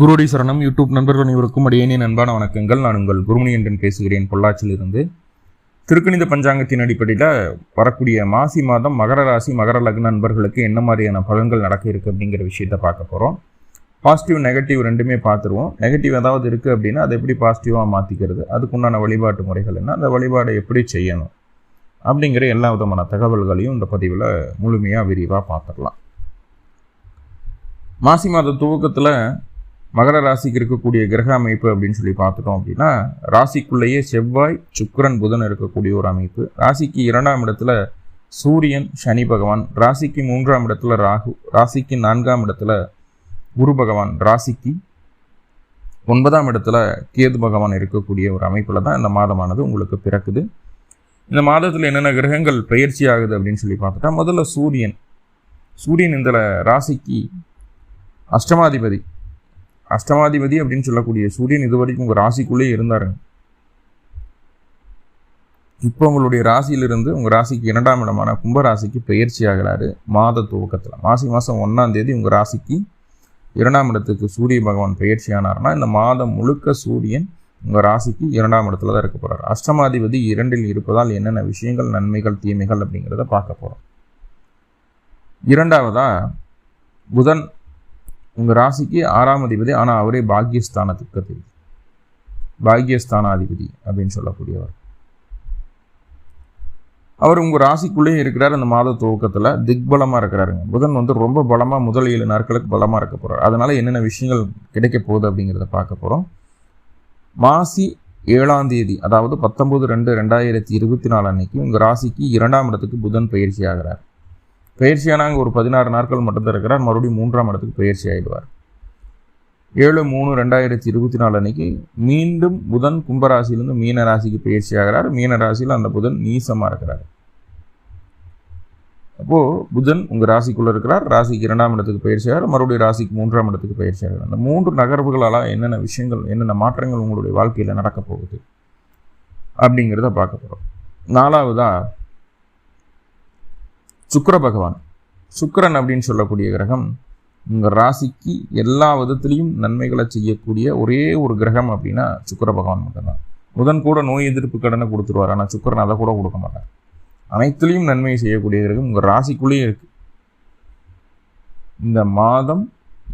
குருடி சரணம் யூடியூப் நண்பர்கள் அனைவருக்கும் அடியேனின் அன்பான வணக்கங்கள். நான் உங்கள் குருமணியன்றன் பேசுகிறேன். பொள்ளாச்சியிலிருந்து திருக்கணித பஞ்சாங்கத்தின் அடிப்படையில் வரக்கூடிய மாசி மாதம் மகர ராசி மகர லக்ன நண்பர்களுக்கு என்ன மாதிரியான பலன்கள் நடக்க இருக்கு அப்படிங்கிற விஷயத்த பார்க்க போகிறோம் பாசிட்டிவ் நெகட்டிவ் ரெண்டுமே பார்த்துருவோம். நெகட்டிவ் ஏதாவது இருக்குது அப்படின்னா அதை எப்படி பாசிட்டிவாக மாற்றிக்கிறது அதுக்குண்டான வழிபாட்டு முறைகள் என்ன? அந்த வழிபாடை எப்படி செய்யணும்? அப்படிங்கிற எல்லா விதமான தகவல்களையும் இந்த பதிவில் முழுமையாக விரிவாக பார்த்துடலாம். மாசி மாத துவக்கத்தில் மகர ராசிக்கு இருக்கக்கூடிய கிரக அமைப்பு அப்படின்னு சொல்லி பார்த்துட்டோம் அப்படின்னா ராசிக்குள்ளேயே செவ்வாய் சுக்கரன் புதன் இருக்கக்கூடிய ஒரு அமைப்பு. ராசிக்கு இரண்டாம் இடத்துல சூரியன் சனி பகவான். ராசிக்கு மூன்றாம் இடத்துல ராகு. ராசிக்கு நான்காம் இடத்துல குரு பகவான். ராசிக்கு ஒன்பதாம் இடத்துல கேது பகவான் இருக்கக்கூடிய ஒரு அமைப்பில் தான் இந்த மாதமானது உங்களுக்கு பிறக்குது. இந்த மாதத்தில் என்னென்ன கிரகங்கள் பயிற்சி ஆகுது அப்படின்னு சொல்லி பார்த்துட்டா முதல்ல சூரியன். சூரியன் இந்த ராசிக்கு அஷ்டமாதிபதி. அஷ்டமாதிபதி அப்படின்னு சொல்லக்கூடிய சூரியன் இது வரைக்கும் உங்கள் ராசிக்குள்ளேயே இருந்தாருங்க இப்போ உங்களுடைய ராசியிலிருந்து உங்கள் ராசிக்கு இரண்டாம் இடமான கும்பராசிக்கு பயிற்சி ஆகிறாரு மாத துவக்கத்தில். மாசி மாதம் ஒன்றாம் தேதி உங்கள் ராசிக்கு இரண்டாம் இடத்துக்கு சூரிய பகவான் பயிற்சி ஆனார்னா இந்த மாதம் முழுக்க சூரியன் உங்கள் ராசிக்கு இரண்டாம் இடத்துல தான் இருக்க போகிறார் அஷ்டமாதிபதி இரண்டில் இருப்பதால் என்னென்ன விஷயங்கள் நன்மைகள் தீமைகள் அப்படிங்கிறத பார்க்க போகிறோம் இரண்டாவதாக புதன் உங்கள் ராசிக்கு ஆறாம் அதிபதி ஆனால் அவரே பாக்யஸ்தானத்துக்கு அதிபதி பாக்யஸ்தானாதிபதி அப்படின்னு சொல்லக்கூடியவர். அவர் உங்கள் ராசிக்குள்ளேயே இருக்கிறார். அந்த மாத துவக்கத்தில் திக்பலமாக இருக்கிறாருங்க. புதன் வந்து ரொம்ப பலமாக முதல் ஏழு நாட்களுக்கு பலமாக இருக்க போகிறார் அதனால் என்னென்ன விஷயங்கள் கிடைக்க போகுது அப்படிங்கிறத பார்க்க போகிறோம் மாசி ஏழாம் தேதி அதாவது பத்தொம்போது ரெண்டு ரெண்டாயிரத்தி இருபத்தி நாலு அன்னைக்கு உங்கள் ராசிக்கு இரண்டாம் இடத்துக்கு புதன் பயிற்சி ஆகிறார். பயிற்சியானாங்க ஒரு பதினாறு நாட்கள் மட்டும்தான் இருக்கிறார். மறுபடியும் மூன்றாம் இடத்துக்கு பயிற்சி ஆகிடுவார் ஏழு மூணு ரெண்டாயிரத்தி இருபத்தி நாலு அன்னைக்கு மீண்டும் புதன் கும்பராசியிலிருந்து மீன ராசிக்கு பயிற்சி ஆகிறார். மீன ராசியில் அந்த புதன் நீசமாக இருக்கிறார். அப்போது புதன் உங்கள் ராசிக்குள்ளே இருக்கிறார். ராசிக்கு இரண்டாம் இடத்துக்கு ஆகிறார். மறுபடியும் ராசிக்கு மூன்றாம் இடத்துக்கு பயிற்சியாகிறார் அந்த மூன்று நகர்வுகளால் என்னென்ன விஷயங்கள் என்னென்ன மாற்றங்கள் உங்களுடைய வாழ்க்கையில் நடக்கப் போகுது அப்படிங்கிறத பார்க்க போகிறோம் நாலாவதா சுக்கர பகவான். சுக்கரன் அப்படின்னு சொல்லக்கூடிய கிரகம் உங்கள் ராசிக்கு எல்லா விதத்துலேயும் நன்மைகளை செய்யக்கூடிய ஒரே ஒரு கிரகம் அப்படின்னா சுக்கர பகவான் மட்டும்தான். புதன் கூட நோய் எதிர்ப்பு கடனை கொடுத்துருவார் ஆனால் சுக்கரன் அதை கூட கொடுக்க மாட்டார். அனைத்துலேயும் நன்மை செய்யக்கூடிய கிரகம் உங்கள் ராசிக்குள்ளேயே இருக்குது இந்த மாதம்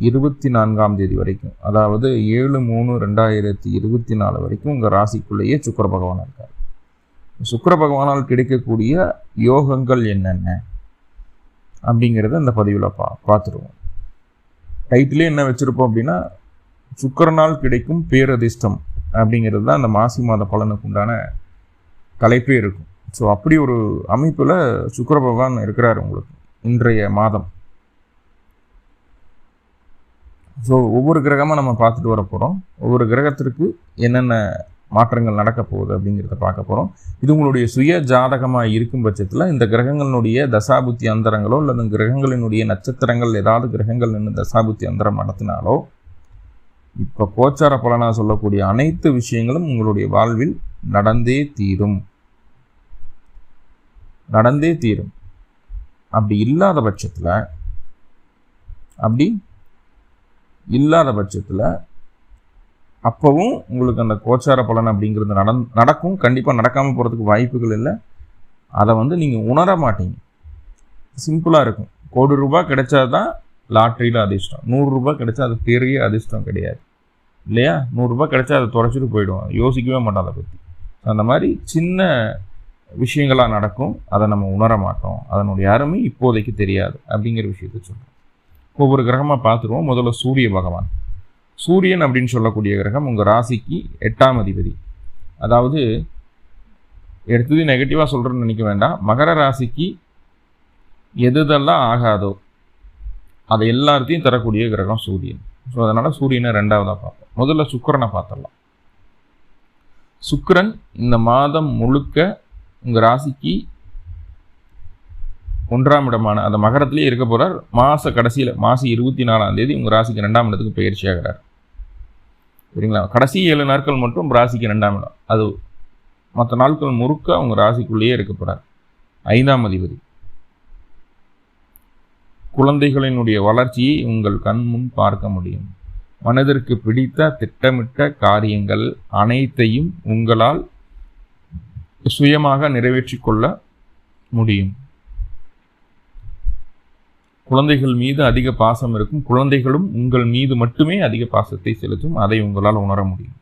இருபத்தி நான்காம் தேதி வரைக்கும் அதாவது ஏழு மூணு ரெண்டாயிரத்தி இருபத்தி நாலு வரைக்கும் உங்கள் ராசிக்குள்ளேயே சுக்கர பகவான் இருக்கார். சுக்கர பகவானால் கிடைக்கக்கூடிய யோகங்கள் என்னென்ன? அப்படிங்கிறத இந்த பதிவில் பா பார்த்துருவோம். டைட்டிலே என்ன வச்சுருப்போம் அப்படின்னா சுக்கரனால் கிடைக்கும் பேரதிர்ஷ்டம் அப்படிங்கிறது தான் அந்த மாசி மாத பலனுக்கு உண்டான தலைப்பே இருக்கும். ஸோ அப்படி ஒரு அமைப்பில் சுக்கர பகவான் இருக்கிறார் உங்களுக்கு இன்றைய மாதம். ஸோ ஒவ்வொரு கிரகமாக நம்ம பார்த்துட்டு வர போகிறோம் ஒவ்வொரு கிரகத்திற்கு என்னென்ன மாற்றங்கள் நடக்க போகுது அப்படிங்கிறத பார்க்க போகிறோம் இது உங்களுடைய சுய ஜாதகமாக இருக்கும் பட்சத்தில் இந்த கிரகங்களினுடைய தசாபுத்தி அந்தரங்களோ அல்லது கிரகங்களினுடைய நட்சத்திரங்கள் ஏதாவது கிரகங்கள் நின்று தசாபுத்தி அந்தரம் நடத்தினாலோ இப்போ கோச்சார பலனாக சொல்லக்கூடிய அனைத்து விஷயங்களும் உங்களுடைய வாழ்வில் நடந்தே தீரும். நடந்தே தீரும். அப்படி இல்லாத பட்சத்தில் அப்படி இல்லாத பட்சத்தில் அப்போவும் உங்களுக்கு அந்த கோச்சார பலன் அப்படிங்கிறது நட நடக்கும். கண்டிப்பாக நடக்காமல் போகிறதுக்கு வாய்ப்புகள் இல்லை. அதை வந்து நீங்கள் உணர மாட்டீங்க. சிம்பிளாக இருக்கும். கோடி ரூபாய் கிடைச்சா தான் லாட்ரியில் அதிர்ஷ்டம். நூறுரூபா கிடைச்சா அது பெரிய அதிர்ஷ்டம் கிடையாது. இல்லையா? நூறுரூபா கிடைச்சா அதை தொலைச்சிட்டு போயிடுவோம் யோசிக்கவே மாட்டோம் அதை பற்றி அந்த மாதிரி சின்ன விஷயங்களாக நடக்கும். அதை நம்ம உணர மாட்டோம். அதனுடைய அருமை இப்போதைக்கு தெரியாது அப்படிங்கிற விஷயத்த சொல்கிறோம் ஒவ்வொரு கிரகமாக பார்த்துருவோம். முதல்ல சூரிய பகவான். சூரியன் அப்படின்னு சொல்லக்கூடிய கிரகம் உங்கள் ராசிக்கு எட்டாம் அதிபதி. அதாவது எடுத்தது நெகட்டிவாக சொல்கிறேன்னு நினைக்க வேண்டாம். மகர ராசிக்கு எதுதெல்லாம் ஆகாதோ அதை எல்லாத்தையும் தரக்கூடிய கிரகம் சூரியன். ஸோ அதனால் சூரியனை ரெண்டாவதாக பார்ப்போம். முதல்ல சுக்கரனை பார்த்துடலாம். சுக்கரன் இந்த மாதம் முழுக்க உங்கள் ராசிக்கு ஒன்றாம் இடமான அந்த மகரத்திலே இருக்க போகிறார் மாத கடைசியில் மாதம் இருபத்தி நாலாம் தேதி உங்கள் ராசிக்கு ரெண்டாம் இடத்துக்கு பயிற்சி ஆகிறார் சரிங்களா? கடைசி ஏழு நாட்கள் மட்டும் ராசிக்கு ரெண்டாம் இடம். அது மற்ற நாட்கள் முறுக்க அவங்க ராசிக்குள்ளேயே இருக்க போகிறார் ஐந்தாம் அதிபதி. குழந்தைகளினுடைய வளர்ச்சியை உங்கள் கண் முன் பார்க்க முடியும். மனதிற்கு பிடித்த திட்டமிட்ட காரியங்கள் அனைத்தையும் உங்களால் சுயமாக நிறைவேற்றிக் கொள்ள முடியும். குழந்தைகள் மீது அதிக பாசம் இருக்கும். குழந்தைகளும் உங்கள் மீது மட்டுமே அதிக பாசத்தை செலுத்தும். அதை உங்களால் உணர முடியும்.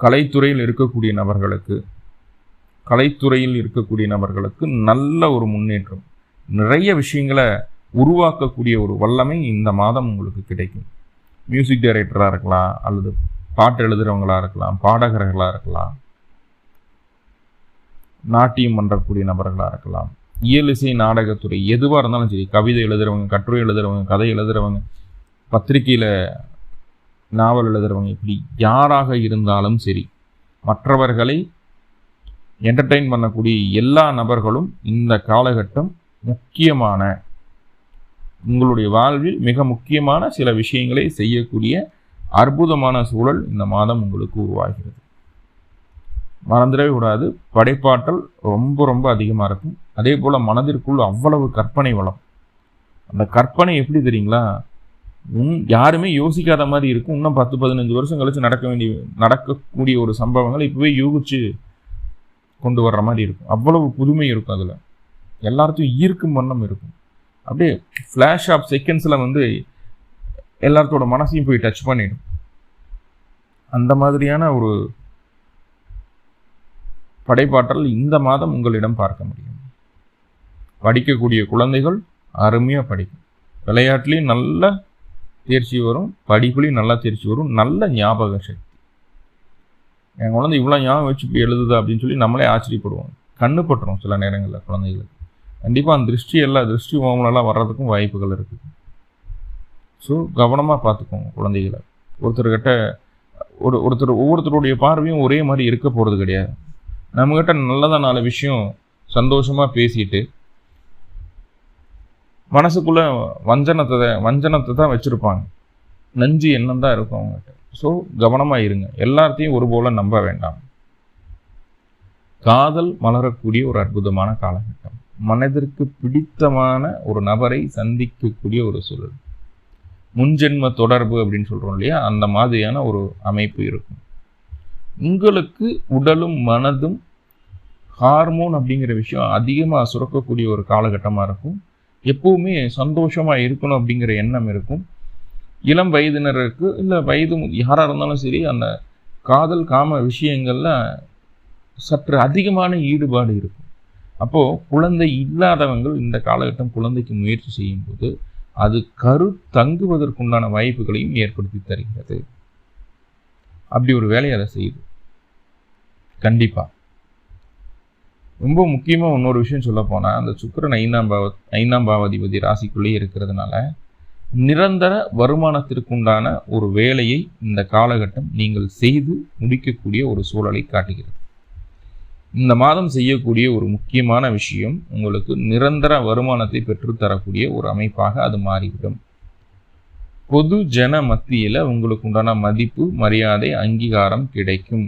கலைத்துறையில் இருக்கக்கூடிய நபர்களுக்கு கலைத்துறையில் இருக்கக்கூடிய நபர்களுக்கு நல்ல ஒரு முன்னேற்றம். நிறைய விஷயங்களை உருவாக்கக்கூடிய ஒரு வல்லமை இந்த மாதம் உங்களுக்கு கிடைக்கும். மியூசிக் டைரக்டராக இருக்கலாம் அல்லது பாட்டு எழுதுகிறவங்களாக இருக்கலாம் பாடகர்களாக இருக்கலாம் நாட்டியம் பண்ணுறக்கூடிய நபர்களாக இருக்கலாம். இயலிசை நாடகத்துறை எதுவாக இருந்தாலும் சரி கவிதை எழுதுகிறவங்க கட்டுரை எழுதுகிறவங்க கதை எழுதுகிறவங்க பத்திரிகையில் நாவல் எழுதுகிறவங்க இப்படி யாராக இருந்தாலும் சரி மற்றவர்களை என்டர்டெயின் பண்ணக்கூடிய எல்லா நபர்களும் இந்த காலகட்டம் முக்கியமான உங்களுடைய வாழ்வில் மிக முக்கியமான சில விஷயங்களை செய்யக்கூடிய அற்புதமான சூழல் இந்த மாதம் உங்களுக்கு உருவாகிறது. மறந்துடவே கூடாது. படைப்பாற்றல் ரொம்ப ரொம்ப அதிகமாக இருக்கும். அதே போல் மனதிற்குள் அவ்வளவு கற்பனை வளம். அந்த கற்பனை எப்படி தெரியுங்களா? உன் யாருமே யோசிக்காத மாதிரி இருக்கும். இன்னும் பத்து பதினஞ்சு வருஷம் கழித்து நடக்க வேண்டிய நடக்கக்கூடிய ஒரு சம்பவங்கள் இப்போவே யூகிச்சு கொண்டு வர்ற மாதிரி இருக்கும். அவ்வளவு புதுமை இருக்கும் அதில். எல்லாத்தையும் ஈர்க்கும் வண்ணம் இருக்கும். அப்படியே ஃப்ளாஷ் ஆஃப் செகண்ட்ஸில் வந்து எல்லாத்தோட மனசையும் போய் டச் பண்ணிடும். அந்த மாதிரியான ஒரு படைப்பாற்றல் இந்த மாதம் உங்களிடம் பார்க்க முடியும். படிக்கக்கூடிய குழந்தைகள் அருமையாக படிக்கும். விளையாட்டுலேயும் நல்ல தேர்ச்சி வரும் படிப்புலையும் நல்லா தேர்ச்சி வரும் நல்ல ஞாபக சக்தி. என் குழந்தை இவ்வளோ ஞாபகம் வச்சு இப்படி எழுதுதா அப்படின்னு சொல்லி நம்மளே ஆச்சரியப்படுவோம். கண்ணு பட்டுரும் சில நேரங்களில் குழந்தைகளுக்கு. கண்டிப்பாக அந்த திருஷ்டி எல்லாம் திருஷ்டி ஓமலெல்லாம் வர்றதுக்கும் வாய்ப்புகள் இருக்குது ஸோ கவனமாக பார்த்துக்கோங்க குழந்தைகளை. ஒருத்தர்கிட்ட ஒரு ஒருத்தர் ஒவ்வொருத்தருடைய பார்வையும் ஒரே மாதிரி இருக்க போகிறது கிடையாது. நம்மக்கிட்ட நல்லதாக நாலு விஷயம் சந்தோஷமாக பேசிட்டு மனசுக்குள்ளே வஞ்சனத்தை வஞ்சனத்தை தான் வச்சுருப்பாங்க. நஞ்சு எண்ணம் தான் இருக்கும் அவங்ககிட்ட. ஸோ கவனமாக இருங்க. எல்லாத்தையும் ஒரு போல் நம்ப வேண்டாம். காதல் மலரக்கூடிய ஒரு அற்புதமான காலகட்டம். மனதிற்கு பிடித்தமான ஒரு நபரை சந்திக்கக்கூடிய ஒரு சூழல். முன்ஜென்ம தொடர்பு அப்படின்னு சொல்கிறோம் இல்லையா? அந்த மாதிரியான ஒரு அமைப்பு இருக்கும். உங்களுக்கு உடலும் மனதும் ஹார்மோன் அப்படிங்கிற விஷயம் அதிகமாக சுரக்கக்கூடிய ஒரு காலகட்டமாக இருக்கும். எப்போவுமே சந்தோஷமாக இருக்கணும் அப்படிங்கிற எண்ணம் இருக்கும். இளம் வயதினருக்கு இல்லை வயது யாராக இருந்தாலும் சரி அந்த காதல் காம விஷயங்களில் சற்று அதிகமான ஈடுபாடு இருக்கும். அப்போது குழந்தை இல்லாதவங்கள் இந்த காலகட்டம் குழந்தைக்கு முயற்சி செய்யும்போது அது கரு தங்குவதற்குண்டான வாய்ப்புகளையும் ஏற்படுத்தி தருகிறது. அப்படி ஒரு வேலையை அதை செய்யுது. கண்டிப்பாக ரொம்ப முக்கியமாக இன்னொரு விஷயம் சொல்ல போனால் அந்த சுக்கரன் ஐந்தாம் பாவ ஐந்தாம் பாவாதிபதி ராசிக்குள்ளேயே இருக்கிறதுனால நிரந்தர வருமானத்திற்குண்டான ஒரு வேலையை இந்த காலகட்டம் நீங்கள் செய்து முடிக்கக்கூடிய ஒரு சூழலை காட்டுகிறது. இந்த மாதம் செய்யக்கூடிய ஒரு முக்கியமான விஷயம் உங்களுக்கு நிரந்தர வருமானத்தை பெற்றுத்தரக்கூடிய ஒரு அமைப்பாக அது மாறிவிடும். பொது ஜன மத்தியில் உங்களுக்கு உண்டான மதிப்பு மரியாதை அங்கீகாரம் கிடைக்கும்.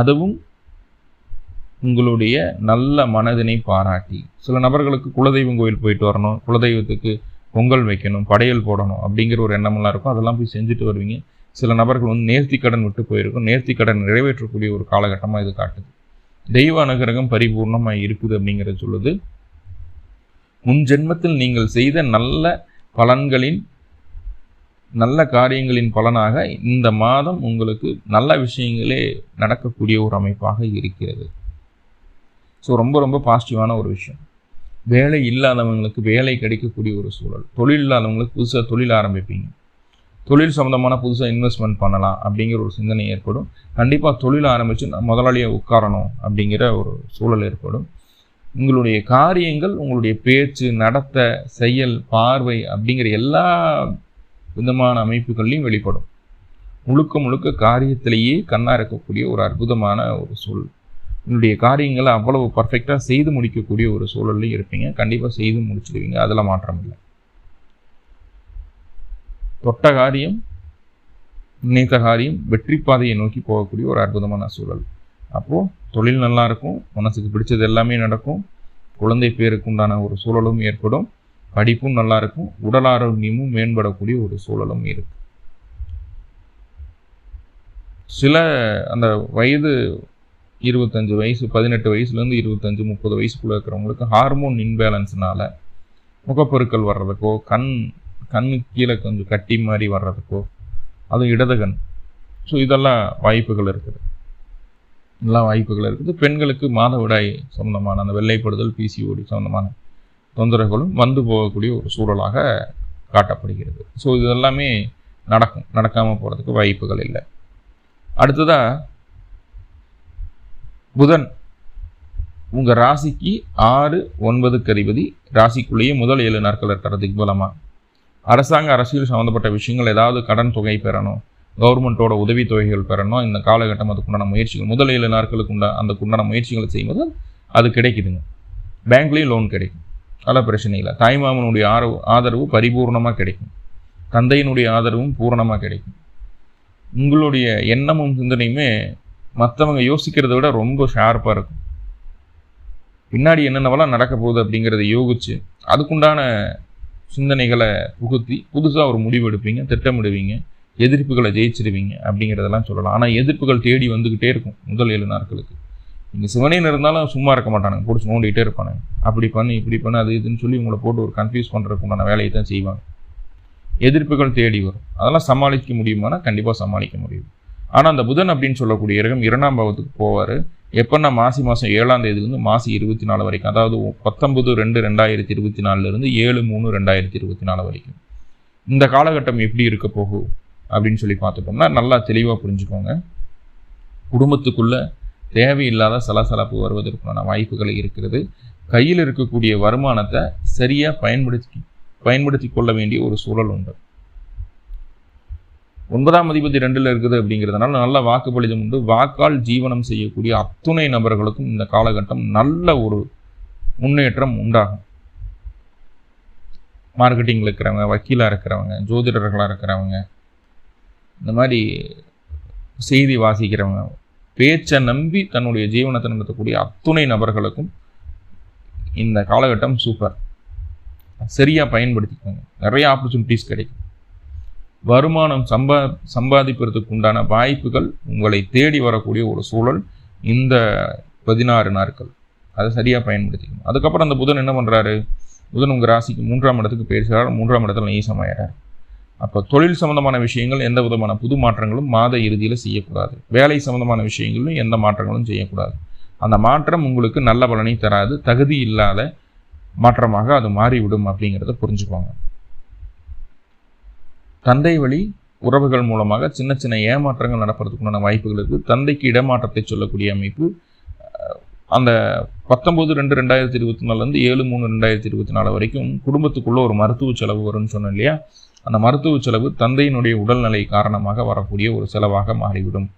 அதுவும் உங்களுடைய நல்ல மனதினை பாராட்டி. சில நபர்களுக்கு குலதெய்வம் கோயில் போயிட்டு வரணும் குலதெய்வத்துக்கு பொங்கல் வைக்கணும் படையல் போடணும் அப்படிங்கிற ஒரு எண்ணமெல்லாம் இருக்கும். அதெல்லாம் போய் செஞ்சுட்டு வருவீங்க. சில நபர்கள் வந்து நேர்த்தி கடன் விட்டு போயிருக்கும். நேர்த்தி கடன் நிறைவேற்றக்கூடிய ஒரு காலகட்டமாக இது காட்டுது. தெய்வ அனுகிரகம் பரிபூர்ணமாக இருக்குது அப்படிங்கிறத சொல்லுது. முன் ஜென்மத்தில் நீங்கள் செய்த நல்ல பலன்களின் நல்ல காரியங்களின் பலனாக இந்த மாதம் உங்களுக்கு நல்ல விஷயங்களே நடக்கக்கூடிய ஒரு அமைப்பாக இருக்கிறது. ஸோ ரொம்ப ரொம்ப பாசிட்டிவான ஒரு விஷயம். வேலை இல்லாதவங்களுக்கு வேலை கிடைக்கக்கூடிய ஒரு சூழல். தொழில் இல்லாதவங்களுக்கு புதுசாக தொழில் ஆரம்பிப்பீங்க. தொழில் சம்மந்தமான புதுசாக இன்வெஸ்ட்மெண்ட் பண்ணலாம் அப்படிங்கிற ஒரு சிந்தனை ஏற்படும். கண்டிப்பாக தொழில் ஆரம்பித்து முதலாளியை உட்காரணும் அப்படிங்கிற ஒரு சூழல் ஏற்படும். உங்களுடைய காரியங்கள் உங்களுடைய பேச்சு நடத்த செயல் பார்வை அப்படிங்கிற எல்லா விதமான அமைப்புகள்லையும் வெளிப்படும். முழுக்க முழுக்க காரியத்திலேயே கண்ணா இருக்கக்கூடிய ஒரு அற்புதமான ஒரு சூழல். உன்னுடைய காரியங்களை அவ்வளவு பர்ஃபெக்டாக செய்து முடிக்கக்கூடிய ஒரு சூழல்லையும் இருப்பீங்க. கண்டிப்பாக செய்து முடிச்சிடுவீங்க அதில் மாற்றம் இல்லை. தொட்ட காரியம் நினைத்த காரியம் வெற்றி பாதையை நோக்கி போகக்கூடிய ஒரு அற்புதமான சூழல். அப்போது தொழில் நல்லா இருக்கும். மனசுக்கு பிடிச்சது எல்லாமே நடக்கும். குழந்தை பேருக்கு உண்டான ஒரு சூழலும் ஏற்படும். படிப்பும் நல்லா இருக்கும் உடல் ஆரோக்கியமும் மேம்படக்கூடிய ஒரு சூழலும் இருக்கு. சில அந்த வயது இருபத்தஞ்சு வயசு பதினெட்டு வயசுலேருந்து இருபத்தஞ்சு முப்பது வயசுக்குள்ளே இருக்கிறவங்களுக்கு ஹார்மோன் இன்பேலன்ஸ்னால முகப்பொருட்கள் வர்றதுக்கோ கண் கண்ணு கீழே கொஞ்சம் கட்டி மாதிரி வர்றதுக்கோ அதுவும் இடது கண் ஸோ இதெல்லாம் வாய்ப்புகள் இருக்குது. எல்லா வாய்ப்புகள் இருக்குது. பெண்களுக்கு மாதவிடாய் சம்மந்தமான அந்த வெள்ளைப்படுதல் பிசிஓடி சம்மந்தமான தொந்தரவுகளும் வந்து போகக்கூடிய ஒரு சூழலாக காட்டப்படுகிறது. ஸோ இது எல்லாமே நடக்கும் நடக்காமல் போகிறதுக்கு வாய்ப்புகள் இல்லை. அடுத்ததாக புதன் உங்கள் ராசிக்கு ஆறு ஒன்பதுக்கு அதிபதி. ராசிக்குள்ளேயே முதல் ஏழு நாட்கள் இருக்கிற திக்பலமாக அரசாங்க அரசியல் சம்மந்தப்பட்ட விஷயங்கள் ஏதாவது கடன் தொகை பெறணும் கவர்மெண்ட்டோட உதவித்தொகைகள் பெறணும் இந்த காலகட்டம் அதுக்குண்டான முயற்சிகள் முதல் ஏழு நாட்களுக்கு உண்டா அந்த உண்டான முயற்சிகளை செய்யும்போது அது கிடைக்குதுங்க. பேங்க்லேயும் லோன் கிடைக்கும். அதெல்லாம் பிரச்சனை இல்லை தாய்மாமனுடைய ஆரவு ஆதரவு பரிபூர்ணமாக கிடைக்கும். தந்தையினுடைய ஆதரவும் பூரணமாக கிடைக்கும். உங்களுடைய எண்ணமும் சிந்தனையுமே மற்றவங்க யோசிக்கிறத விட ரொம்ப ஷார்ப்பாக இருக்கும். பின்னாடி என்னென்னவெல்லாம் நடக்க போகுது அப்படிங்கிறத யோகிச்சு அதுக்குண்டான சிந்தனைகளை புகுத்தி புதுசாக ஒரு முடிவு எடுப்பீங்க திட்டமிடுவீங்க எதிர்ப்புகளை ஜெயிச்சிருவீங்க அப்படிங்கிறதெல்லாம் சொல்லலாம். ஆனால் எதிர்ப்புகள் தேடி வந்துக்கிட்டே இருக்கும் முதல் ஏழு நாட்களுக்கு. நீங்கள் சிவனையில் இருந்தாலும் சும்மா இருக்க மாட்டானுங்க. பிடிச்சி நோண்டிகிட்டே இருப்பானுங்க. அப்படி பண்ணி இப்படி பண்ணு அது இதுன்னு சொல்லி உங்களை போட்டு ஒரு கன்ஃபியூஸ் பண்ணுறதுக்கு உண்டான வேலையை தான் செய்வாங்க. எதிர்ப்புகள் தேடி வரும். அதெல்லாம் சமாளிக்க முடியுமானா கண்டிப்பாக சமாளிக்க முடியும். ஆனால் அந்த புதன் அப்படின்னு சொல்லக்கூடிய இரகம் இரண்டாம் பாவத்துக்கு போவார். எப்போன்னா மாசி மாதம் ஏழாம் தேதியிலேருந்து மாசி இருபத்தி நாலு வரைக்கும். அதாவது பத்தொம்பது ரெண்டு ரெண்டாயிரத்தி இருபத்தி நாலுலேருந்து ஏழு மூணு ரெண்டாயிரத்தி இருபத்தி நாலு வரைக்கும். இந்த காலகட்டம் எப்படி இருக்க போகும் அப்படின்னு சொல்லி பார்த்துட்டோம்னா நல்லா தெளிவாக புரிஞ்சுக்கோங்க. குடும்பத்துக்குள்ளே தேவையில்லாத சலசலப்பு வருவதற்கான வாய்ப்புகள் இருக்கிறது. கையில் இருக்கக்கூடிய வருமானத்தை சரியாக பயன்படுத்தி பயன்படுத்தி கொள்ள வேண்டிய ஒரு சூழல் உண்டு. ஒன்பதாம் அதிபதி ரெண்டில் இருக்குது அப்படிங்கிறதுனால நல்ல வாக்குப்பளிதம் உண்டு. வாக்கால் ஜீவனம் செய்யக்கூடிய அத்துணை நபர்களுக்கும் இந்த காலகட்டம் நல்ல ஒரு முன்னேற்றம் உண்டாகும். மார்க்கெட்டிங்கில் இருக்கிறவங்க வக்கீலாக இருக்கிறவங்க ஜோதிடர்களாக இருக்கிறவங்க இந்த மாதிரி செய்தி வாசிக்கிறவங்க பேச்சை நம்பி தன்னுடைய ஜீவனத்தை நடத்தக்கூடிய அத்துணை நபர்களுக்கும் இந்த காலகட்டம் சூப்பர் சரியாக பயன்படுத்திக்கோங்க. நிறைய ஆப்பர்ச்சுனிட்டிஸ் கிடைக்கும். வருமானம் சம்பா சம்பாதிப்பதற்கு உண்டான வாய்ப்புகள் உங்களை தேடி வரக்கூடிய ஒரு சூழல் இந்த பதினாறு நாட்கள். அதை சரியாக பயன்படுத்திக்கணும் அதுக்கப்புறம் அந்த புதன் என்ன பண்ணுறாரு புதன் உங்கள் ராசிக்கு மூன்றாம் இடத்துக்கு பேசுகிறார் மூன்றாம் இடத்துல நீசமாயிறார் அப்போ தொழில் சம்மந்தமான விஷயங்கள் எந்த விதமான புது மாற்றங்களும் மாத இறுதியில் செய்யக்கூடாது. வேலை சம்மந்தமான விஷயங்களும் எந்த மாற்றங்களும் செய்யக்கூடாது. அந்த மாற்றம் உங்களுக்கு நல்ல பலனை தராது. தகுதி இல்லாத மாற்றமாக அது மாறிவிடும் அப்படிங்கிறத புரிஞ்சுக்கோங்க தந்தை வழி உறவுகள் மூலமாக சின்ன சின்ன ஏமாற்றங்கள் நடப்பதற்குண்டான வாய்ப்புகள் இருக்குது தந்தைக்கு இடமாற்றத்தை சொல்லக்கூடிய அமைப்பு அந்த பத்தொம்போது ரெண்டு ரெண்டாயிரத்தி இருபத்தி நாலுலேருந்து ஏழு மூணு ரெண்டாயிரத்தி இருபத்தி நாலு வரைக்கும் குடும்பத்துக்குள்ளே ஒரு மருத்துவ செலவு வரும்னு சொன்னேன் இல்லையா? அந்த மருத்துவ செலவு தந்தையினுடைய உடல்நிலை காரணமாக வரக்கூடிய ஒரு செலவாக மாறிவிடும்.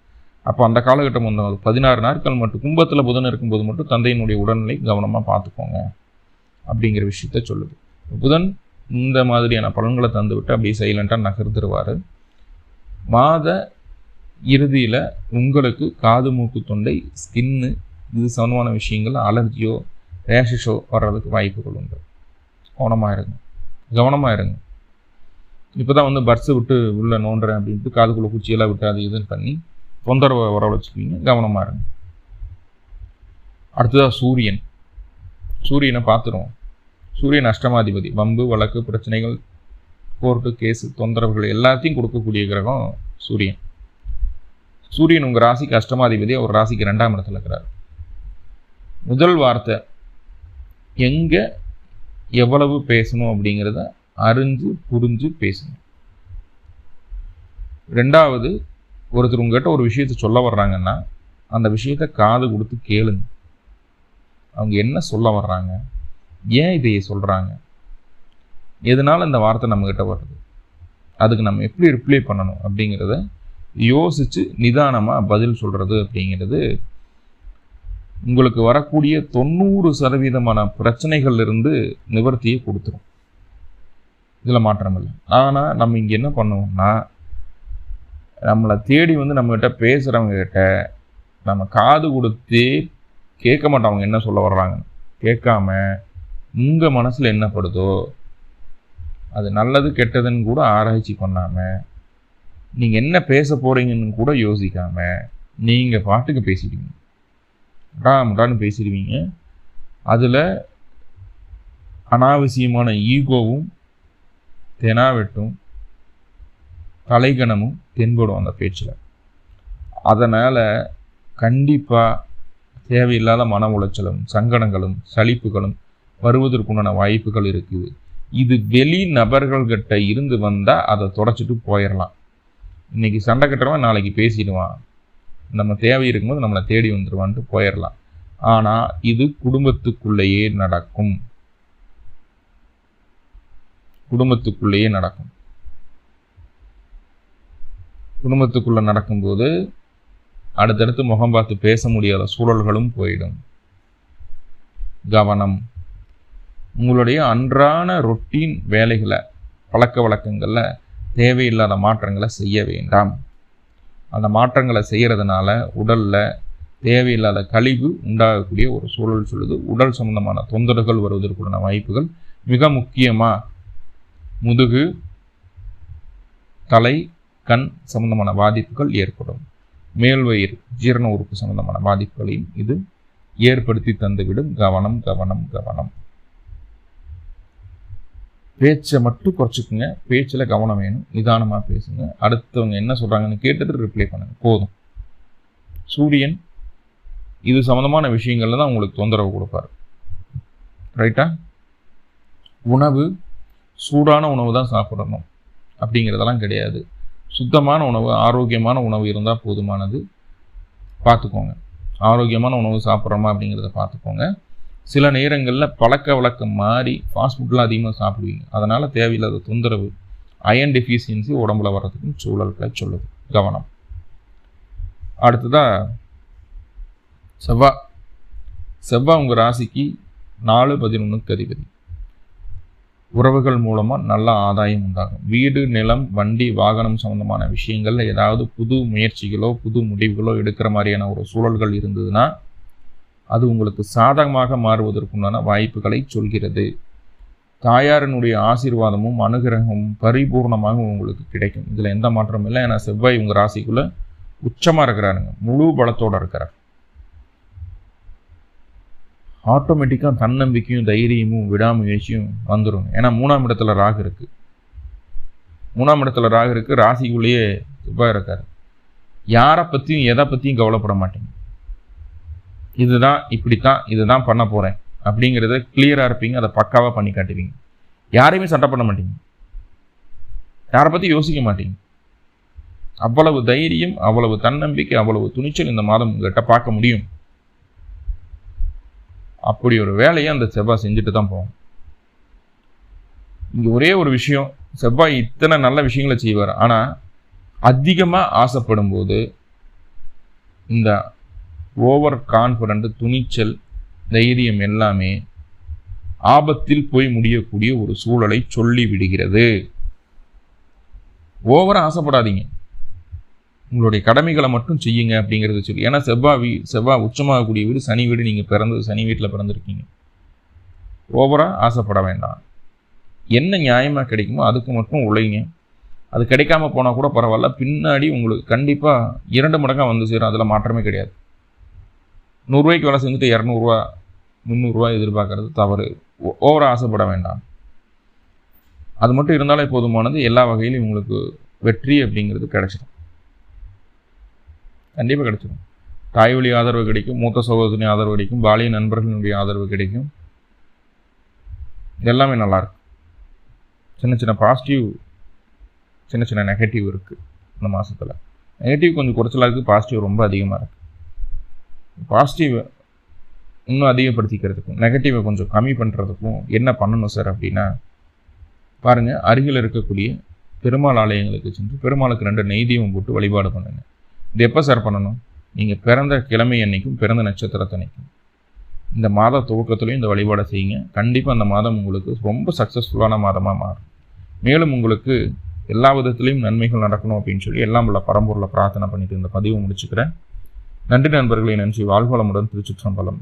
அப்போ அந்த காலகட்டம் வந்து பதினாறு நாட்கள் மட்டும் கும்பத்தில் புதன் இருக்கும்போது மட்டும் தந்தையினுடைய உடல்நிலை கவனமாக பார்த்துக்கோங்க. அப்படிங்கிற விஷயத்த சொல்லுது. புதன் இந்த மாதிரியான பலன்களை தந்துவிட்டு அப்படியே சைலண்ட்டாக நகர்ந்துருவார். மாத இறுதியில் உங்களுக்கு காது மூக்கு தொண்டை ஸ்கின்னு இது சமமான விஷயங்கள் அலர்ஜியோ ரேஷஸோ வர்றதுக்கு வாய்ப்புகள் உண்டு. கவனமாக இருங்க. கவனமாக இருங்க. இப்போ தான் வந்து பர்ஸு விட்டு உள்ளே நோண்டுறேன் அப்படின்ட்டு காதுக்குள்ளே குச்சியெல்லாம் விட்டு அது இதுன்னு பண்ணி தொந்தரவை வர வச்சுக்குவீங்க. கவனமாக இருங்க. அடுத்ததாக சூரியன். சூரியனை பார்த்துருவோம். சூரியன் அஷ்டமாதிபதி. வம்பு வழக்கு பிரச்சனைகள் கோர்ட்டு கேஸு தொந்தரவுகள் எல்லாத்தையும் கொடுக்கக்கூடிய கிரகம் சூரியன். சூரியன் உங்கள் ராசிக்கு அஷ்டமாதிபதி அவர் ராசிக்கு ரெண்டாம் இடத்துல இருக்கிறார். முதல் வார்த்தை எங்கே எவ்வளவு பேசணும் அப்படிங்கிறத அறிஞ்சு புரிஞ்சு பேசுங்க. ரெண்டாவது ஒருத்தர் உங்ககிட்ட ஒரு விஷயத்த சொல்ல வர்றாங்கன்னா அந்த விஷயத்த காது கொடுத்து கேளுங்க. அவங்க என்ன சொல்ல வர்றாங்க? ஏன் இதை சொல்கிறாங்க எதனால் இந்த வார்த்தை நம்மக்கிட்ட வருது? அதுக்கு நம்ம எப்படி ரிப்ளை பண்ணணும் அப்படிங்கிறத யோசித்து நிதானமாக பதில் சொல்கிறது அப்படிங்கிறது உங்களுக்கு வரக்கூடிய தொண்ணூறு சதவீதமான பிரச்சனைகள்லேருந்து நிவர்த்தியை கொடுத்துரும். இதில் மாற்றம் இல்லை. ஆனால் நம்ம இங்கே என்ன பண்ணுவோம்னா நம்மளை தேடி வந்து நம்மக்கிட்ட பேசுகிறவங்கக்கிட்ட நம்ம காது கொடுத்து கேட்க மாட்டோம் அவங்க என்ன சொல்ல வர்றாங்க? கேட்காம உங்கள் மனசில் என்ன படுதோ அது நல்லது கெட்டதுன்னு கூட ஆராய்ச்சி பண்ணாமல் நீங்கள் என்ன பேச போகிறீங்கன்னு கூட யோசிக்காமல் நீங்கள் பாட்டுக்கு பேசிடுவீங்க. முட்டான்னு பேசிடுவீங்க. அதில் அனாவசியமான ஈகோவும் தெனாவெட்டும் தலைகணமும் தென்படும் அந்த பேச்சில். அதனால் கண்டிப்பாக தேவையில்லாத மன உளைச்சலும் சங்கடங்களும் சலிப்புகளும் வருவதற்குண்டான வாய்ப்புகள் இருக்குது. இது வெளி நபர்கள்கிட்ட இருந்து வந்தால் அதை தொடச்சிட்டு போயிடலாம் இன்னைக்கு சண்டை கட்டுறவன் நாளைக்கு பேசிடுவான். நம்ம தேவை இருக்கும்போது நம்மளை தேடி வந்துடுவான்ட்டு போயிடலாம் ஆனால் இது குடும்பத்துக்குள்ளேயே நடக்கும். குடும்பத்துக்குள்ளேயே நடக்கும். குடும்பத்துக்குள்ளே நடக்கும்போது அடுத்தடுத்து முகம் பார்த்து பேச முடியாத சூழல்களும் போயிடும். கவனம். உங்களுடைய அன்றான ரொட்டீன் வேலைகளை பழக்க வழக்கங்களில் தேவையில்லாத மாற்றங்களை செய்ய வேண்டாம். அந்த மாற்றங்களை செய்கிறதுனால உடலில் தேவையில்லாத கழிவு உண்டாகக்கூடிய ஒரு சூழல் சொல்லுது. உடல் சம்பந்தமான தொந்தரவுகள் வருவதற்குண்டான வாய்ப்புகள் மிக முக்கியமாக முதுகு தலை கண் சம்பந்தமான பாதிப்புகள் ஏற்படும். மேல்வயிறு ஜீரண உறுப்பு சம்பந்தமான பாதிப்புகளையும் இது ஏற்படுத்தி தந்துவிடும். கவனம் கவனம் கவனம். பேச்சை மட்டும் குறைச்சிக்கோங்க. பேச்சில் கவனம் வேணும். நிதானமாக பேசுங்க. அடுத்தவங்க என்ன சொல்கிறாங்கன்னு கேட்டுட்டு ரிப்ளை பண்ணுங்க. போதும். சூரியன் இது சம்மந்தமான விஷயங்கள்ல தான் உங்களுக்கு தொந்தரவு கொடுப்பார். ரைட்டா உணவு சூடான உணவு தான் சாப்பிடணும். அப்படிங்கிறதெல்லாம் கிடையாது. சுத்தமான உணவு ஆரோக்கியமான உணவு இருந்தால் போதுமானது. பார்த்துக்கோங்க. ஆரோக்கியமான உணவு சாப்பிட்றோமா அப்படிங்கிறத பார்த்துக்கோங்க. சில நேரங்களில் பழக்க வழக்கம் மாறி ஃபாஸ்ட் ஃபுட்லாம் அதிகமாக சாப்பிடுவீங்க. அதனால் தேவையில்லாத தொந்தரவு அயன் டெஃபிஷியன்சி உடம்புல வர்றதுக்கும் சூழல்களை சொல்லுது. கவனம். அடுத்ததாக செவ்வாய் செவ்வாய் உங்கள் ராசிக்கு நாலு பதினொன்றுக்கு அதிபதி. உறவுகள் மூலமாக நல்ல ஆதாயம் உண்டாகும். வீடு நிலம் வண்டி வாகனம் சம்மந்தமான விஷயங்களில் ஏதாவது புது முயற்சிகளோ புது முடிவுகளோ எடுக்கிற மாதிரியான ஒரு சூழல்கள் இருந்ததுன்னா அது உங்களுக்கு சாதகமாக மாறுவதற்குண்டான வாய்ப்புகளை சொல்கிறது. தாயாரினுடைய ஆசீர்வாதமும் அனுகிரகமும் பரிபூர்ணமாக உங்களுக்கு கிடைக்கும். இதில் எந்த மாற்றமும் இல்லை. ஏன்னா செவ்வாய் உங்கள் ராசிக்குள்ளே உச்சமாக இருக்கிறாருங்க. முழு பலத்தோடு இருக்கிறார். ஆட்டோமேட்டிக்காக தன்னம்பிக்கையும் தைரியமும் விடாமுயற்சியும் வந்துடும் ஏன்னா மூணாம் இடத்துல ராகு இருக்குது மூணாம் இடத்துல ராகு இருக்குது ராசிக்குள்ளேயே செவ்வாய் இருக்கார். யாரை பற்றியும் எதை பற்றியும் கவலைப்பட மாட்டேங்க. இதுதான் இப்படித்தான் இதுதான் பண்ண போகிறேன் அப்படிங்கிறத கிளியராக இருப்பீங்க அதை பக்காவாக பண்ணி காட்டுவீங்க. யாரையுமே சட்டை பண்ண மாட்டீங்க. யாரை பற்றி யோசிக்க மாட்டீங்க. அவ்வளவு தைரியம் அவ்வளவு தன்னம்பிக்கை அவ்வளவு துணிச்சல் இந்த மாதம் உங்கள்கிட்ட பார்க்க முடியும். அப்படி ஒரு வேலையை அந்த செவ்வாய் செஞ்சுட்டு தான் போவோம் இங்கே ஒரே ஒரு விஷயம் செவ்வாய் இத்தனை நல்ல விஷயங்களை செய்வார். ஆனால் அதிகமாக ஆசைப்படும் போது இந்த ஓவர் கான்ஃபிடண்ட் துணிச்சல் தைரியம் எல்லாமே ஆபத்தில் போய் முடியக்கூடிய ஒரு சூழலை சொல்லி விடுகிறது ஓவராக ஆசைப்படாதீங்க. உங்களுடைய கடமைகளை மட்டும் செய்யுங்க அப்படிங்கிறது சொல்லி. ஏன்னா செவ்வாய் வீ செவ்வாய் உச்சமாகக்கூடிய வீடு சனி வீடு நீங்கள் பிறந்தது சனி வீட்டில் பிறந்திருக்கீங்க. ஓவராக ஆசைப்பட வேண்டாம். என்ன நியாயமாக கிடைக்குமோ அதுக்கு மட்டும் உழைங்க. அது கிடைக்காம போனால் கூட பரவாயில்ல. பின்னாடி உங்களுக்கு கண்டிப்பாக இரண்டு மடங்காக வந்து சேரும். அதில் மாற்றமே கிடையாது. நூறுரூவாய்க்கு வேலை செஞ்சுட்டு இரநூறுவா முந்நூறுரூவா எதிர்பார்க்கறது தவறு. ஓவராக ஆசைப்பட வேண்டாம். அது மட்டும் இருந்தாலே போதுமானது. எல்லா வகையிலும் உங்களுக்கு வெற்றி அப்படிங்கிறது கிடைச்சிடும் கண்டிப்பாக கிடச்சிடும் தாய் வழி ஆதரவு கிடைக்கும் மூத்த சகோதரின் ஆதரவு கிடைக்கும் பாலிய நண்பர்களுடைய ஆதரவு கிடைக்கும். எல்லாமே நல்லாயிருக்கும் சின்ன சின்ன பாசிட்டிவ் சின்ன சின்ன நெகட்டிவ் இருக்குது இந்த மாதத்தில் நெகட்டிவ் கொஞ்சம் குறைச்சலாக இருக்குது பாசிட்டிவ் ரொம்ப அதிகமாக இருக்குது பாசிட்டிவ் இன்னும் அதிகப்படுத்திக்கிறதுக்கும் நெகட்டிவை கொஞ்சம் கம்மி பண்ணுறதுக்கும் என்ன பண்ணணும் சார் அப்படின்னா பாருங்கள் அருகில் இருக்கக்கூடிய பெருமாள் ஆலயங்களுக்கு சென்று பெருமாளுக்கு ரெண்டு நெய்தீபம் போட்டு வழிபாடு பண்ணுங்கள் இது எப்போ சார் பண்ணணும்? நீங்கள் பிறந்த கிழமை அன்னைக்கும் பிறந்த நட்சத்திரத்தன்னைக்கும் இந்த மாத துவக்கத்துலேயும் இந்த வழிபாடை செய்யுங்க. கண்டிப்பாக அந்த மாதம் உங்களுக்கு ரொம்ப சக்ஸஸ்ஃபுல்லான மாதமாக மாறும். மேலும் உங்களுக்கு எல்லா விதத்துலேயும் நன்மைகள் நடக்கணும் அப்படின்னு சொல்லி எல்லாம் உள்ள பரம்பூரில் பிரார்த்தனை பண்ணிட்டு இந்த பதிவு முடிச்சுக்கிறேன். நன்றி நண்பர்களை நன்றி. வாழ்வளமுடன் திருச்சிற்றம்பலம்.